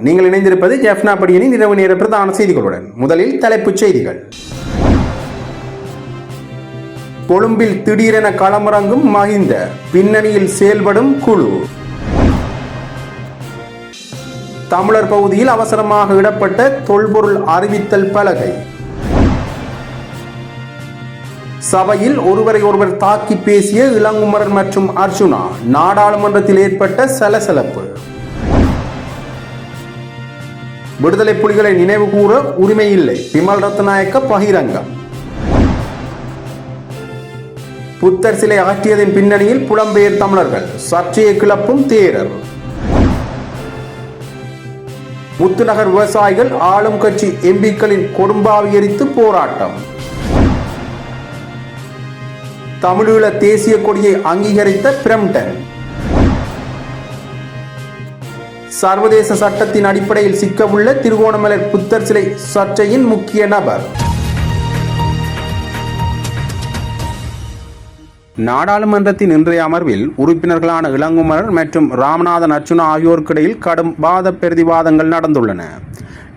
நீங்கள் இணைந்திருப்பது ஜெஃப்னா படியனின் இரவு நேர பிரதான செய்திகளுடன். முதலில் தலைப்புச் செய்திகள். கொழும்பில் திடீரென களமிறங்கும் மஹிந்த. பின்னணியில் செயல்படும் குழு. தமிழர் பகுதியில் அவசரமாக இடப்பட்ட தொல்பொருள் அறிவித்தல் பலகை. சபையில் ஒருவரை ஒருவர் தாக்கி பேசிய இளங்குமரன் மற்றும் அர்ஜுனா நாடாளுமன்றத்தில் ஏற்பட்ட சலசலப்பு. விடுதலை புலிகளை நினைவு கூற உரிமை இல்லை விமல் ரத்நாயக்க பகிரங்கம் புத்தர் சிலை ஆற்றியதன் பின்னணியில் புலம்பெயர் தமிழர்கள். சர்ச்சையை கிளப்பும் தேரர். முத்துநகர் விவசாயிகள் ஆளும் கட்சி எம்பிக்களின் கொடும்பாவி எரித்து போராட்டம். தமிழீழ தேசிய கொடியை அங்கீகரித்த பிரம்டன். சர்வதேச சட்டத்தின் அடிப்படையில் சிக்கவுள்ள திருகோணமலை புத்தர் சிலை சர்ச்சையின் முக்கிய நபர். நாடாளுமன்றத்தின் இன்றைய அமர்வில் உறுப்பினர்களான இளங்குமரர் மற்றும் ராமநாதன் அர்ச்சுனா ஆகியோருக்கிடையில் கடும் வாத பிரதிவாதங்கள் நடந்துள்ளன.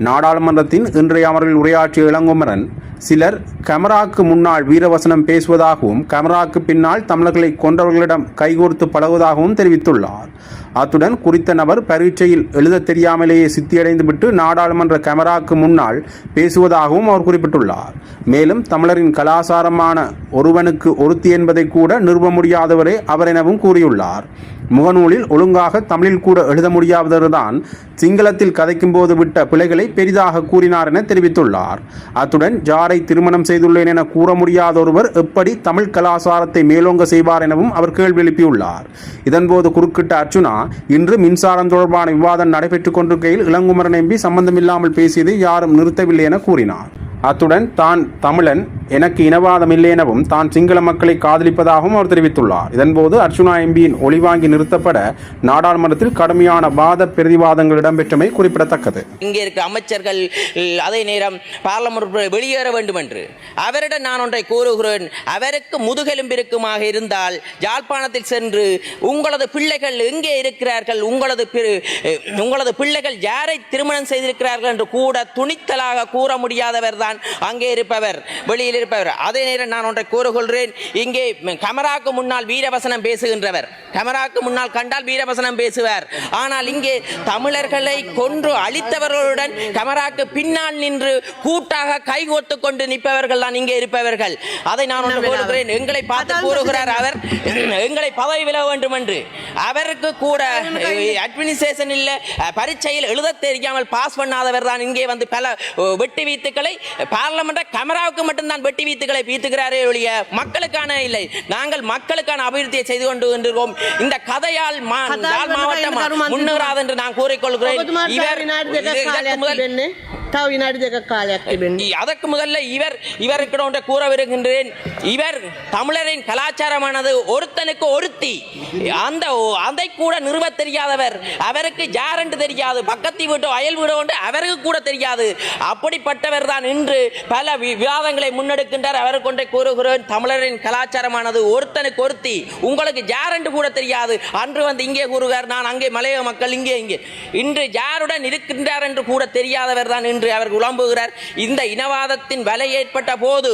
நாடாளுமன்றத்தின் இன்றைய அமர்வில் உரையாற்றிய இளங்குமரன் சிலர் கமராக்கு முன்னால் வீரவசனம் பேசுவதாகவும் கமராக்கு பின்னால் தமிழர்களை கொன்றவர்களிடம் கைகோர்த்து பழகுவதாகவும் தெரிவித்துள்ளார். அத்துடன் குறித்த நபர் பரீட்சையில் எழுத தெரியாமலேயே சித்தியடைந்துவிட்டு நாடாளுமன்ற கேமராக்கு முன்னால் பேசுவதாகவும் அவர் குறிப்பிட்டுள்ளார். மேலும் தமிழரின் கலாசாரமான ஒருவனுக்கு ஒருத்தி என்பதை கூட நிறுவ முடியாதவரே அவர் எனவும் கூறியுள்ளார். முகநூலில் ஒழுங்காக தமிழில் கூட எழுத முடியாதவர்தான் சிங்களத்தில் கதைக்கும் போது விட்ட பிழைகளை பெரிதாக கூறினார் என தெரிவித்துள்ளார். அத்துடன் ஜாரை திருமணம் செய்துள்ளேன் என கூற முடியாத ஒருவர் எப்படி தமிழ் கலாசாரத்தை மேலோங்க செய்வார் எனவும் அவர் கேள்வி எழுப்பியுள்ளார். இதன்போது குறுக்கிட்ட அர்ச்சுனா இன்று மின்சாரம் தொடர்பான விவாதம் நடைபெற்றுக் கொண்டிருக்கையில் இளங்குமரன் எம்பி சம்பந்தமில்லாமல் பேசியதை யாரும் நிறுத்தவில்லை என கூறினார். அத்துடன் தான் தமிழன் எனக்கு இனவாதம் இல்லை எனவும் தான் சிங்கள மக்களை காதலிப்பதாகவும் அவர் தெரிவித்துள்ளார். இதன்போது அர்ச்சுனா எம்பியின் ஒளிவாங்கி நிறுத்தப்பட நாடாளுமன்றத்தில் கடுமையான வாத பிரதிவாதங்கள் இடம்பெற்றமை குறிப்பிடத்தக்கது. இங்கே இருக்க அமைச்சர்கள் அதே நேரம் பார்லமெண்ட் வெளியேற வேண்டும் என்று அவரிடம் நான் ஒன்றை கூறுகிறேன். அவருக்கு முதுகெலும்பிருக்குமாக இருந்தால் யாழ்ப்பாணத்தில் சென்று உங்களது பிள்ளைகள் எங்கே இருக்கிறார்கள்? உங்களது உங்களது பிள்ளைகள் யாரை திருமணம் செய்திருக்கிறார்கள் என்று கூட துணித்தலாக கூற முடியாதவர் தான் அங்கே இருப்பவர் வெளியில் இருப்பவர். அதே நேரம் நான் ஒன்றை கூறுகொள்கிறேன். இங்கே கமராக்கு முன்னால் வீரவசனம் பேசுகின்றவர். கமராக்கு முன்னால் கண்டால் வீரவசனம் பேசுவார். ஆனால் இங்கே தமிழர்களை கொன்று அழித்தவர்களுடன் கமராக்கு பின்னால் நின்று கூட்டாக கைகோத்து கொண்டு நிற்பவர்கள் தான் இங்கே இருப்பவர்கள். அதை நான் ஒன்று கூறுகிறேன். எங்களை பார்த்து கூறுகிறார் அவர். எங்களை பதவி விலக வேண்டும் என்று அவருக்கு கூட அட்மினிஸ்ட்ரேஷன் இல்ல பரீட்சையில் எழுத தெரியாமல் பாஸ் பண்ணாதவர் தான் இங்கே வந்து பல வெட்டி வீத்துக்களை பார்லமெண்ட் கமராவுக்கு மட்டும்தான் வெட்டி வீத்துக்களை வீத்துகிறாரே ஒழிய மக்களுக்கான இல்லை. நாங்கள் மக்களுக்கான அபிவிருத்தியை செய்து கொண்டு கொண்டிருக்கோம் இந்த கதையால் மாவட்டம் முன்னேறாது என்று நான் கூறிக்கொள்கிறேன். இவர் இதற்கு முதல் තව විනාඩි දෙක කාලයක් තිබෙන්නේ. இ- அதற்கு முதல்ல இவர் இவருக்கு ஒன்றை கூற விருக்கின்றேன் இவர் தமிழரின் கலாச்சாரமானது ஒருத்தனுக்கு ஒருத்தி அந்த ஒ- அதை கூட நிறுவ தெரியாதவர் அவருக்கு யாரென்று தெரியாது பக்கத்து வீட்டோ அயல் வீடோ என்று அவருக்கு கூட தெரியாது அப்படிப்பட்டவர் தான் இன்று பல வி- விவாதங்களை முன்னெடுக்கின்றார் அவருக்கு ஒன்றை கூறுகிறேன் தமிழரின் கலாச்சாரமானது ஒருத்தனுக்கு ஒருத்தி உங்களுக்கு யாரென்று கூட தெரியாது அன்று வந்து இங்கே கூறுகிறார் நான் அங்கே மலைய மக்கள் இங்கே இங்கே இன்று யாருடன் இருக்கின்றார் என்று கூட தெரியாதவர் தான் இன்று அவர் குழம்புகிறார் இந்த இனவாதத்தின் வலை ஏற்பட்ட போது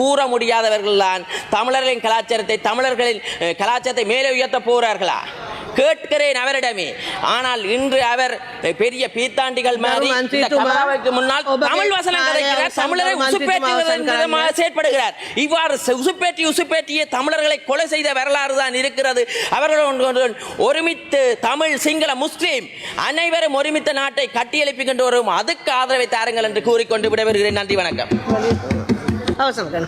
கூற முடியாதவர்கள் தான் தமிழர்களின் கலாச்சாரத்தை தமிழர்களின் கலாச்சாரத்தை மேலே உயர்த்த போகிறார்களா கேட்கிறேன் அவரிடமே. ஆனால் இன்று அவர் பெரிய பீத்தாண்டிகள் முன்னால் தமிழ் வசனம் கிடைக்கிறார். தமிழரை உசுப்பேற்றுவதற்காக செயற்படுகிறார். இவ்வாறு உசுப்பேற்றி உசுப்பேற்றிய தமிழர்களை கொலை செய்த வரலாறு தான் இருக்கிறது. அவர்கள் ஒருமித்து தமிழ் சிங்கள முஸ்லீம் அனைவரும் ஒருமித்த நாட்டை கட்டியெழுப்பிக் கொண்டு வரும். அதுக்கு ஆதரவை தாருங்கள் என்று கூறிக்கொண்டு விட வருகிறேன் நன்றி வணக்கம். අවසන් කරන.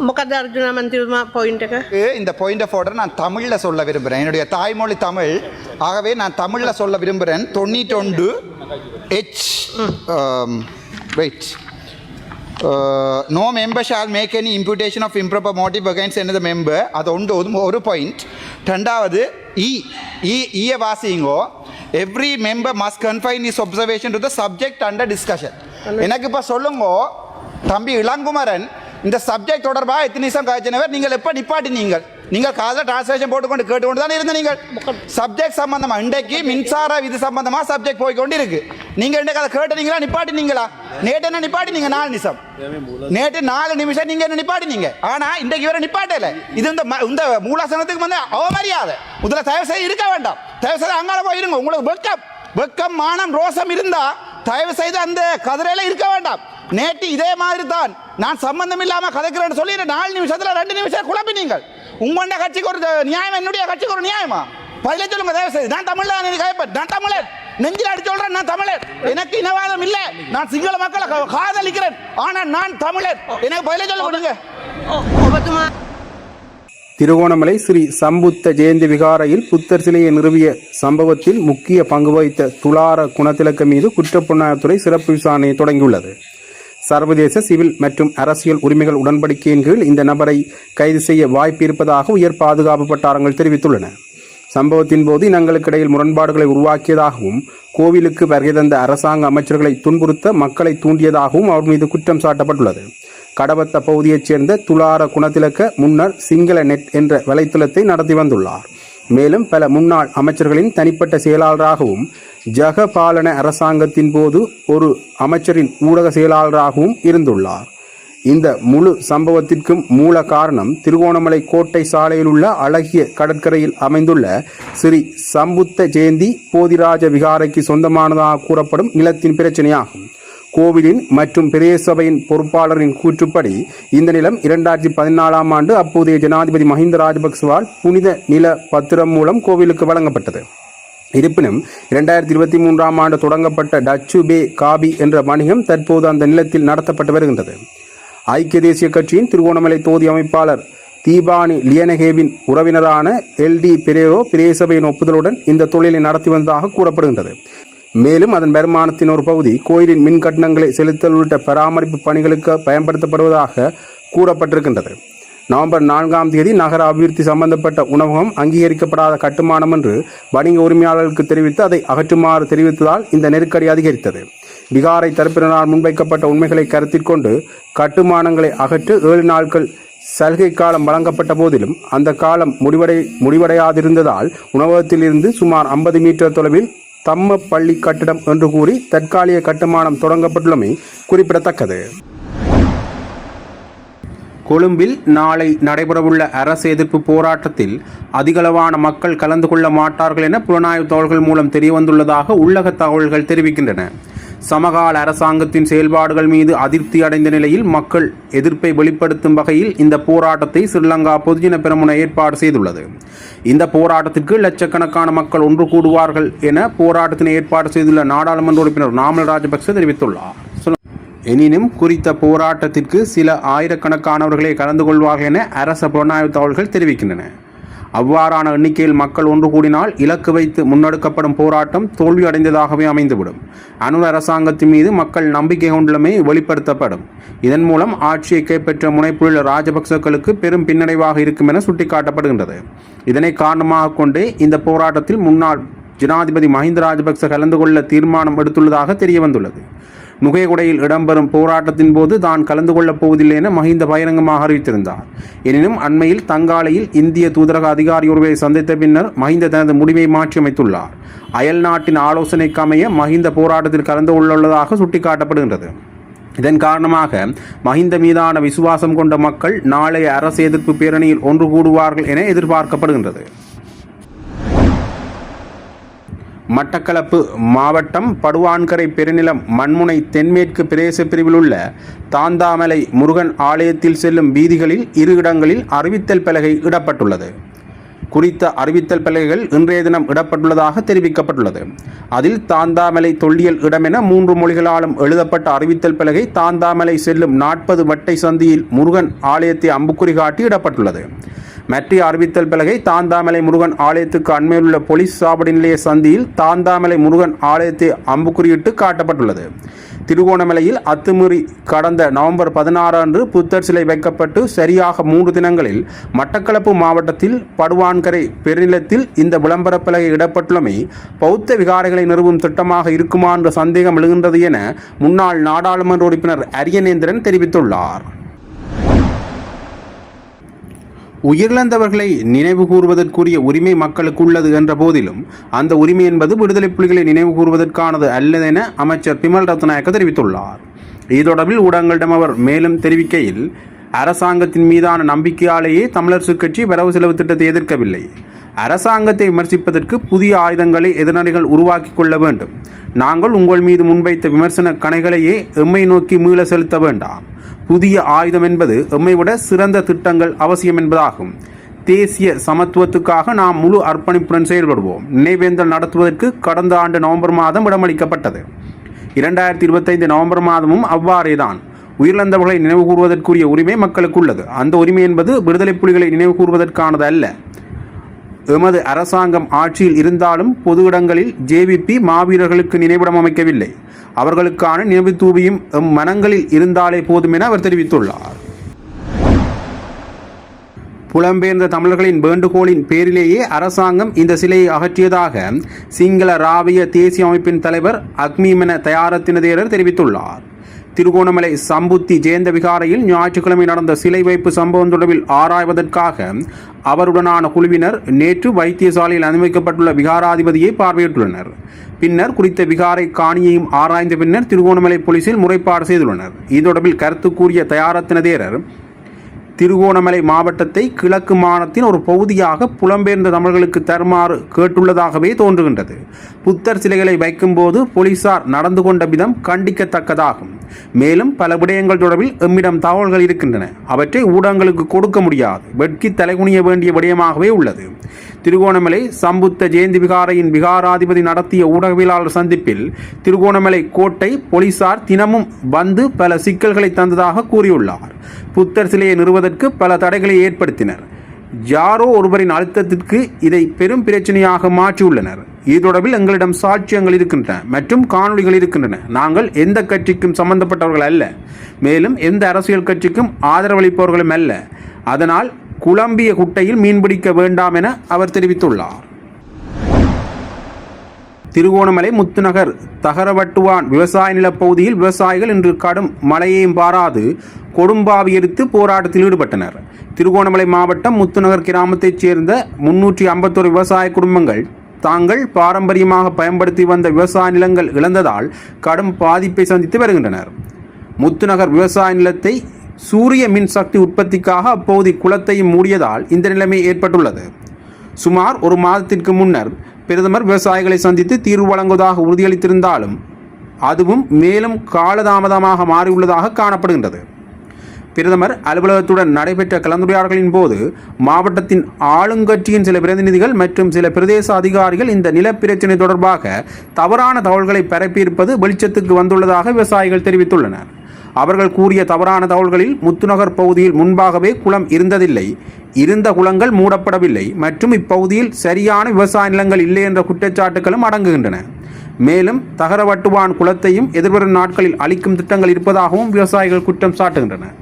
මොකද අර්ජුන මන්තිතුමා පොයින්ට එක இந்த பாயிண்ட் ஆஃப் ஆர்டர் நான் தமிழில் சொல்ல விரும்புகிறேன் என்னுடைய தாய்மொழி தமிழ் ஆகவே நான் தமிழில் சொல்ல விரும்புகிறேன் தொண்ணூற்றொண்டு H wait no member shall make any imputation of improper motive against எனது மெம்பர் அது ஒன்று ஒரு- ஒரு பாயிண்ட் ரெண்டாவது இ இ ஈய வாசிங்கோ every member must confine his observation to the subject under discussion எனக்கு இப்போ சொல்லுங்கோ தம்பி இளங்குமரன் இந்த சப்ஜெக்ட் தொடர்பாக எத்தனை நிமிஷம் காய்ச்சினவர் நீங்கள் எப்போ நிப்பாட்டி நீங்கள்? நீங்கள் காதில் டிரான்ஸ்லேஷன் போட்டுக்கொண்டு கேட்டுக்கொண்டு தான் இருந்த நீங்கள் சப்ஜெக்ட் சம்பந்தமாக இன்றைக்கு மின்சார விதி சம்பந்தமாக சப்ஜெக்ட் போய்க்கொண்டு இருக்கு நீங்கள் இன்றைக்கு அதை கேட்டுனீங்களா? நிப்பாட்டினீங்களா? நேற்று என்ன நிப்பாட்டினீங்க? நாலு நிமிஷம். நேற்று நாலு நிமிஷம் நீங்கள் என்ன நிப்பாட்டினீங்க? ஆனால் இன்றைக்கு இவரை நிப்பாட்டல. இது இந்த ம- இந்த மூலாசனத்துக்கு வந்து அவமரியாதை. முதல்ல தயவு செய்ய இருக்க வேண்டாம். தயவு செய்து அங்கால போய் இருங்க. உங்களுக்கு வெக்கம். வெக்கம் மானம் ரோசம் இருந்தால் தயவு செய்து அந்த கதிரையில இருக்க வேண்டாம் நேற்று இதே மாதிரி தான் நான் சம்பந்தம் இல்லாம கதைக்கிறேன்னு சொல்லி நாலு நிமிஷத்துல ரெண்டு நிமிஷம் குழப்பி நீங்கள் உங்களுடைய கட்சிக்கு ஒரு நியாயம் என்னுடைய கட்சிக்கு ஒரு நியாயமா பதில சொல்லுங்க தயவு செய்து நான் தமிழ்ல கைப்பற்ற நான் தமிழர் நெஞ்சில் அடிச்சு சொல்றேன் நான் தமிழர் எனக்கு இனவாதம் இல்ல நான் சிங்கள மக்களை காதலிக்கிறேன் ஆனா நான் தமிழர் எனக்கு பதில சொல்லுங்க திருகோணமலை ஸ்ரீ சம்புத்த ஜெயந்தி விகாரையில் புத்தர் சிலையை நிறுவிய சம்பவத்தில் முக்கிய பங்கு வகித்த துளார குணத்திலக்க மீது குற்றப்புலனாய்வுத்துறை சிறப்பு விசாரணையை தொடங்கியுள்ளது. சர்வதேச சிவில் மற்றும் அரசியல் உரிமைகள் உடன்படிக்கையின் கீழ் இந்த நபரை கைது செய்ய வாய்ப்பு இருப்பதாக உயர் பாதுகாப்பு வட்டாரங்கள் தெரிவித்துள்ளன. சம்பவத்தின் போது இனங்களுக்கிடையில் முரண்பாடுகளை உருவாக்கியதாகவும் கோவிலுக்கு வருகை தந்த அரசாங்க அமைச்சர்களை துன்புறுத்த மக்களை தூண்டியதாகவும் அவர் மீது குற்றம் சாட்டப்பட்டுள்ளது. கடபத்த பகுதியைச் சேர்ந்த துளார குணத்திலக்க முன்னர் சிங்கள நெட் என்ற வலைத்தளத்தை நடத்தி வந்துள்ளார். மேலும் பல முன்னாள் அமைச்சர்களின் தனிப்பட்ட செயலாளராகவும் ஜகபாலன அரசாங்கத்தின் போது ஒரு அமைச்சரின் ஊடக செயலாளராகவும் இருந்துள்ளார். இந்த முழு சம்பவத்திற்கும் மூல காரணம் திருகோணமலை கோட்டை சாலையில் உள்ள அழகிய கடற்கரையில் அமைந்துள்ள ஸ்ரீ சம்புத்த ஜெயந்தி போதிராஜ விகாரைக்கு சொந்தமானதாக கூறப்படும் நிலத்தின் பிரச்சனையாகும். கோவிலின் மற்றும் பெரிய சபையின் பொறுப்பாளரின் கூற்றுப்படி இந்த நிலம் இரண்டாயிரத்தி பதினாலாம் ஆண்டு அப்போதைய ஜனாதிபதி மஹிந்த ராஜபக்சவால் புனித நில பத்திரம் மூலம் கோவிலுக்கு வழங்கப்பட்டது. இருப்பினும் இரண்டாயிரத்தி இருபத்தி மூன்றாம் ஆண்டு தொடங்கப்பட்ட டச்சு பே காபி என்ற வணிகம் தற்போது அந்த நிலத்தில் நடத்தப்பட்டு வருகின்றது. ஐக்கிய தேசிய கட்சியின் திருகோணமலை தொகுதி அமைப்பாளர் தீபானி லியனகேவின் உறவினரான எல்டி பெரேரோ பிரேசபையின் ஒப்புதலுடன் இந்த தொழிலை நடத்தி வந்ததாக கூறப்படுகின்றது. மேலும் அதன் வருமானத்தின் ஒரு பகுதி கோயிலின் மின் கட்டணங்களை செலுத்தல் உள்ளிட்ட பராமரிப்பு பணிகளுக்கு பயன்படுத்தப்படுவதாக கூறப்பட்டிருக்கின்றது. நவம்பர் நான்காம் தேதி நகர அபிவிருத்தி சம்பந்தப்பட்ட உணவகம் அங்கீகரிக்கப்படாத கட்டுமானம் என்று வணிக உரிமையாளர்களுக்கு தெரிவித்து அதை அகற்றுமாறு தெரிவித்ததால் இந்த நெருக்கடி அதிகரித்தது. பீகாரை தரப்பினரால் முன்வைக்கப்பட்ட உண்மைகளை கருத்தில் கொண்டு கட்டுமானங்களை அகற்ற ஏழு நாட்கள் சலுகை காலம் வழங்கப்பட்ட போதிலும் அந்த காலம் முடிவடை முடிவடையாதிருந்ததால் உணவகத்திலிருந்து சுமார் ஐம்பது மீட்டர் தொலைவில் தம்ம பள்ளி கட்டிடம் என்று கூறி தற்காலிக கட்டுமானம் தொடங்கப்பட்டுள்ளமை குறிப்பிடத்தக்கது. கொழும்பில் நாளை நடைபெறவுள்ள அரசு எதிர்ப்பு போராட்டத்தில் அதிகளவான மக்கள் கலந்து கொள்ள மாட்டார்கள் என புலனாய்வு தகவல்கள் மூலம் தெரியவந்துள்ளதாக உள்ளக தகவல்கள் தெரிவிக்கின்றன. சமகால அரசாங்கத்தின் செயல்பாடுகள் மீது அதிருப்தி அடைந்த நிலையில் மக்கள் எதிர்ப்பை வெளிப்படுத்தும் வகையில் இந்த போராட்டத்தை ஸ்ரீலங்கா பொதுஜன பெரமுன ஏற்பாடு செய்துள்ளது. இந்த போராட்டத்திற்கு லட்சக்கணக்கான மக்கள் ஒன்று கூடுவார்கள் என போராட்டத்தினை ஏற்பாடு செய்துள்ள நாடாளுமன்ற உறுப்பினர் நாமல் ராஜபக்ச தெரிவித்துள்ளார். எனினும் குறித்த போராட்டத்திற்கு சில ஆயிரக்கணக்கானவர்களே கலந்து கொள்வார்கள் என அரச புலனாய்வு தகவல்கள் தெரிவிக்கின்றன. அவ்வாறான எண்ணிக்கையில் மக்கள் ஒன்று கூடினால் இலக்கு வைத்து முன்னெடுக்கப்படும் போராட்டம் தோல்வியடைந்ததாகவே அமைந்துவிடும். அணு அரசாங்கத்தின் மீது மக்கள் நம்பிக்கை கொண்டுள்ளமை வெளிப்படுத்தப்படும். இதன் மூலம் ஆட்சியை கைப்பற்ற முனைப்புள்ள ராஜபக்சக்களுக்கு பெரும் பின்னடைவாக இருக்கும் என சுட்டிக்காட்டப்படுகின்றது. இதனை காரணமாக கொண்டே இந்த போராட்டத்தில் முன்னாள் ஜனாதிபதி மஹிந்த ராஜபக்ச கலந்து கொள்ள தீர்மானம் எடுத்துள்ளதாக தெரிய வந்துள்ளது நுகைகுடையில் இடம்பெறும் போராட்டத்தின் போது தான் கலந்து கொள்ளப் போவதில்லை என மஹிந்த பகிரங்கமாக அறிவித்திருந்தார். எனினும் அண்மையில் தங்காலையில் இந்திய தூதரக அதிகாரி ஒருவரை சந்தித்த பின்னர் மஹிந்த தனது முடிவை மாற்றியமைத்துள்ளார். அயல் நாட்டின் ஆலோசனைக்கு அமைய மஹிந்த போராட்டத்தில் கலந்து கொள்ளவுள்ளதாக சுட்டிக்காட்டப்படுகின்றது. இதன் காரணமாக மஹிந்த மீதான விசுவாசம் கொண்ட மக்கள் நாளைய அரசு எதிர்ப்பு பேரணியில் ஒன்று கூடுவார்கள் என எதிர்பார்க்கப்படுகின்றது. மட்டக்களப்பு மாவட்டம் படுவான்கரை பெருநிலம் மண்முனை தென்மேற்கு பிரதேச பிரிவில் உள்ள தாந்தாமலை முருகன் ஆலயத்தில் செல்லும் வீதிகளில் இரு இடங்களில் அறிவித்தல் பலகை இடப்பட்டுள்ளது. குறித்த அறிவித்தல் பலகைகள் இன்றைய தினம் இடப்பட்டுள்ளதாக தெரிவிக்கப்பட்டுள்ளது. அதில் தாந்தாமலை தொல்லியல் இடமென மூன்று மொழிகளாலும் எழுதப்பட்ட அறிவித்தல் பலகை தாந்தாமலை செல்லும் நாற்பது வட்டை சந்தியில் முருகன் ஆலயத்தை அம்புக்குறி காட்டி இடப்பட்டுள்ளது. மற்றி அறிவித்தல் பலகை தாந்தாமலை முருகன் ஆலயத்துக்கு அண்மையில் உள்ள போலீஸ் சாவடி நிலைய சந்தியில் தாந்தாமலை முருகன் ஆலயத்தை அம்புக்குறியிட்டு காட்டப்பட்டுள்ளது. திருகோணமலையில் அத்துமீறி கடந்த நவம்பர் பதினாறு அன்று புத்தர் சிலை வைக்கப்பட்டு சரியாக மூன்று தினங்களில் மட்டக்களப்பு மாவட்டத்தில் படுவான்கரை பெருநிலத்தில் இந்த விளம்பர பலகை இடப்பட்டுள்ளமை பௌத்த விகாரைகளை நிறுவும் திட்டமாக இருக்குமா என்ற சந்தேகம் எழுகின்றது என முன்னாள் நாடாளுமன்ற உறுப்பினர் அரியநேந்திரன் தெரிவித்துள்ளார். உயிரிழந்தவர்களை நினைவு கூறுவதற்குரிய உரிமை மக்களுக்கு உள்ளது என்ற போதிலும் அந்த உரிமை என்பது விடுதலை புலிகளை நினைவு கூறுவதற்கானது அல்லதென அமைச்சர் பிமல் ரத்நாயக்க தெரிவித்துள்ளார். இது தொடர்பில் ஊடகங்களிடம் அவர் மேலும் தெரிவிக்கையில் அரசாங்கத்தின் மீதான நம்பிக்கையாலேயே தமிழரசு கட்சி வரவு செலவு திட்டத்தை எதிர்க்கவில்லை. அரசாங்கத்தை விமர்சிப்பதற்கு புதிய ஆயுதங்களை எதிரணிகள் உருவாக்கி கொள்ள வேண்டும். நாங்கள் உங்கள் மீது முன்வைத்த விமர்சன கணைகளையே எம்மை நோக்கி மீள செலுத்த வேண்டாம். புதிய ஆயுதம் என்பது எம்மை விட சிறந்த திட்டங்கள் அவசியம் என்பதாகும். தேசிய சமத்துவத்துக்காக நாம் முழு அர்ப்பணிப்புடன் செயல்படுவோம். நினைவேந்தல் நடத்துவதற்கு கடந்த ஆண்டு நவம்பர் மாதம் இடமளிக்கப்பட்டது இரண்டாயிரத்தி இருபத்தைந்து நவம்பர் மாதமும் அவ்வாறேதான். உயிரிழந்தவர்களை நினைவு கூறுவதற்குரிய உரிமை மக்களுக்கு உள்ளது அந்த உரிமை என்பது விடுதலை புலிகளை நினைவு கூறுவதற்கானது அல்ல எமது அரசாங்கம் ஆட்சியில் இருந்தாலும் பொது இடங்களில் ஜேவிபி மாவீரர்களுக்கு நினைவிடம் அமைக்கவில்லை. அவர்களுக்கான நினைவு தூவியும் எம் மனங்களில் இருந்தாலே போதும் என அவர் தெரிவித்துள்ளார். புலம்பெயர்ந்த தமிழர்களின் வேண்டுகோளின் பேரிலேயே அரசாங்கம் இந்த சிலையை அகற்றியதாக சிங்கள ராவிய தேசிய அமைப்பின் தலைவர் அக்மீமென தயாரத்தினதேரர் தெரிவித்துள்ளார். திருகோணமலை சம்புத்தி ஜெயந்த விகாரையில் ஞாயிற்றுக்கிழமை நடந்த சிலை வைப்பு சம்பவம் தொடர்பில் ஆராய்வதற்காக அவருடனான குழுவினர் நேற்று வைத்தியசாலையில் அனுமதிக்கப்பட்டுள்ள விகாராதிபதியை பார்வையிட்டுள்ளனர். பின்னர் குறித்த விகாரை காணியையும் ஆராய்ந்த பின்னர் திருகோணமலை போலீசில் முறைப்பாடு செய்துள்ளனர். இது தொடர்பில் கருத்து கூறிய தயாரத்தினதேரர் திருகோணமலை மாவட்டத்தை கிழக்கு மாநிலத்தின் ஒரு பகுதியாக புலம்பெயர்ந்த தமிழர்களுக்கு தருமாறு கேட்டுள்ளதாகவே தோன்றுகின்றது. புத்தர் சிலைகளை வைக்கும்போது போலீசார் நடந்து கொண்ட விதம் கண்டிக்கத்தக்கதாகும். மேலும் பல விடயங்கள் தொடர்பில் எம்மிடம் தகவல்கள் இருக்கின்றன. அவற்றை ஊடகங்களுக்கு கொடுக்க முடியாது. வெட்கி தலைகுனிய வேண்டிய விடயமாகவே உள்ளது. திருகோணமலை சம்புத்த ஜெயந்தி விகாரையின் விகாராதிபதி நடத்திய ஊடகவியலாளர் சந்திப்பில் திருகோணமலை கோட்டை போலீசார் தினமும் வந்து பல சிக்கல்களை தந்ததாக கூறியுள்ளார். புத்தர் சிலையை நிறுவதற்கு பல தடைகளை ஏற்படுத்தினர். யாரோ ஒருவரின் அழுத்தத்திற்கு இதை பெரும் பிரச்சனையாக மாற்றியுள்ளனர். இது தொடர்பில் எங்களிடம் சாட்சியங்கள் இருக்கின்றன மற்றும் காணொளிகள் இருக்கின்றன. நாங்கள் எந்த கட்சிக்கும் சம்பந்தப்பட்டவர்கள் அல்ல. மேலும் எந்த அரசியல் கட்சிக்கும் ஆதரவளிப்பவர்களும் அல்ல. அதனால் குழம்பிய குட்டையில் மீன்பிடிக்க வேண்டாம் என அவர் தெரிவித்துள்ளார். திருகோணமலை முத்துநகர் தகரவட்டுவான் விவசாய நிலப்பகுதியில் விவசாயிகள் இன்று கடும் மழையையும் பாராது கொடும்பாவி எரித்து போராட்டத்தில் ஈடுபட்டனர். திருகோணமலை மாவட்டம் முத்துநகர் கிராமத்தைச் சேர்ந்த முன்னூற்றி ஐம்பத்தொரு விவசாய குடும்பங்கள் தாங்கள் பாரம்பரியமாக பயன்படுத்தி வந்த விவசாய நிலங்கள் இழந்ததால் கடும் பாதிப்பை சந்தித்து வருகின்றனர். முத்துநகர் விவசாய நிலத்தை சூரிய மின்சக்தி உற்பத்திக்காக அப்போது குளத்தையும் மூடியதால் இந்த நிலைமை ஏற்பட்டுள்ளது. சுமார் ஒரு மாதத்திற்கு முன்னர் பிரதமர் விவசாயிகளை சந்தித்து தீர்வு வழங்குவதாக உறுதியளித்திருந்தாலும் அதுவும் மேலும் காலதாமதமாக மாறியுள்ளதாக காணப்படுகின்றது. பிரதமர் அலுவலகத்துடன் நடைபெற்ற கலந்துரையாடல்களின் போது மாவட்டத்தின் ஆளுங்கட்சியின் சில பிரதிநிதிகள் மற்றும் சில பிரதேச அதிகாரிகள் இந்த நிலப்பிரச்சினை தொடர்பாக தவறான தகவல்களை பரப்பியிருப்பது வெளிச்சத்துக்கு வந்துள்ளதாக விவசாயிகள் தெரிவித்துள்ளனர். அவர்கள் கூறிய தவறான தகவல்களில் முத்துநகர் பகுதியில் முன்பாகவே குளம் இருந்ததில்லை. இருந்த குளங்கள் மூடப்படவில்லை மற்றும் இப்பகுதியில் சரியான விவசாய நிலங்கள் இல்லை என்ற குற்றச்சாட்டுகளும் அடங்குகின்றன. மேலும் தகரவட்டுவான் குளத்தையும் எதிர்வரும் நாட்களில் அளிக்கும் திட்டங்கள் இருப்பதாகவும் விவசாயிகள் குற்றம் சாட்டுகின்றனர்.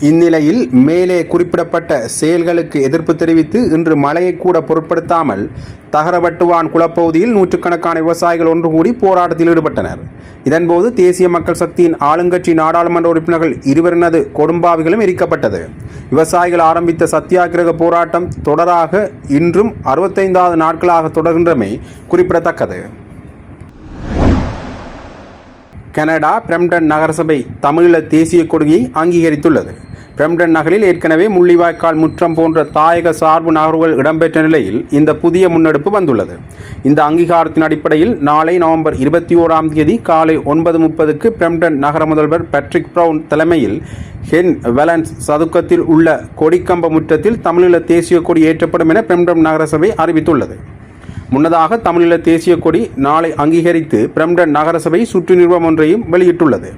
இந்நிலையில் மேலே குறிப்பிடப்பட்ட செயல்களுக்கு எதிர்ப்பு தெரிவித்து இன்று மழையை கூட பொருட்படுத்தாமல் தகரவட்டுவான் குளப்பகுதியில் நூற்றுக்கணக்கான விவசாயிகள் ஒன்று கூடி போராட்டத்தில் ஈடுபட்டனர். இதன்போது தேசிய மக்கள் சக்தியின் ஆளுங்கட்சி நாடாளுமன்ற உறுப்பினர்கள் இருவரினது கொடும்பாவிகளும் எரிக்கப்பட்டது. விவசாயிகள் ஆரம்பித்த சத்தியாகிரக போராட்டம் தொடராக இன்றும் அறுபத்தைந்தாவது நாட்களாக தொடர்கின்றமை குறிப்பிடத்தக்கது. கனடா பிரம்டன் நகரசபை தமிழீழ தேசிய கொடியை அங்கீகரித்துள்ளது. பிரம்டன் நகரில் ஏற்கனவே முள்ளிவாய்க்கால் முற்றம் போன்ற தாயக சார்பு நகர்வுகள் இடம்பெற்ற நிலையில் இந்த புதிய முன்னெடுப்பு வந்துள்ளது. இந்த அங்கீகாரத்தின் அடிப்படையில் நாளை நவம்பர் இருபத்தி ஓராம் தேதி காலை ஒன்பது முப்பதுக்கு பிரம்டன் நகர முதல்வர் பேட்ரிக் பிரவுன் தலைமையில் ஹென் வெலன்ஸ் சதுக்கத்தில் உள்ள கொடிக்கம்ப முற்றத்தில் தமிழீழ தேசிய கொடி ஏற்றப்படும் என பிரம்டன் நகரசபை அறிவித்துள்ளது. முன்னதாக தமிழீழ தேசிய கொடி நாளை அங்கீகரித்து பிரம்டன் நகரசபை சுற்று நிறுவனம் ஒன்றையும் வெளியிட்டுள்ளது.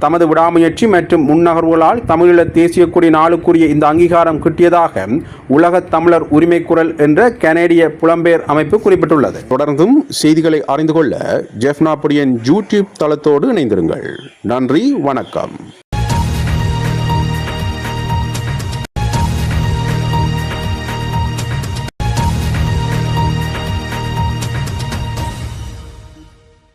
தமது விடாமுயற்சி மற்றும் முன்னகர்வுகளால் தமிழீழ தேசிய கொடி நாளுக்குரிய இந்த அங்கீகாரம் கிட்டியதாக உலகத் தமிழர் உரிமை குரல் என்ற கனேடிய புலம்பெயர் அமைப்பு குறிப்பிட்டுள்ளது. தொடர்ந்தும் செய்திகளை அறிந்து கொள்ள ஜெஃப்னாபுடியின் யூடியூப் தளத்தோடு இணைந்திருங்கள். நன்றி வணக்கம்.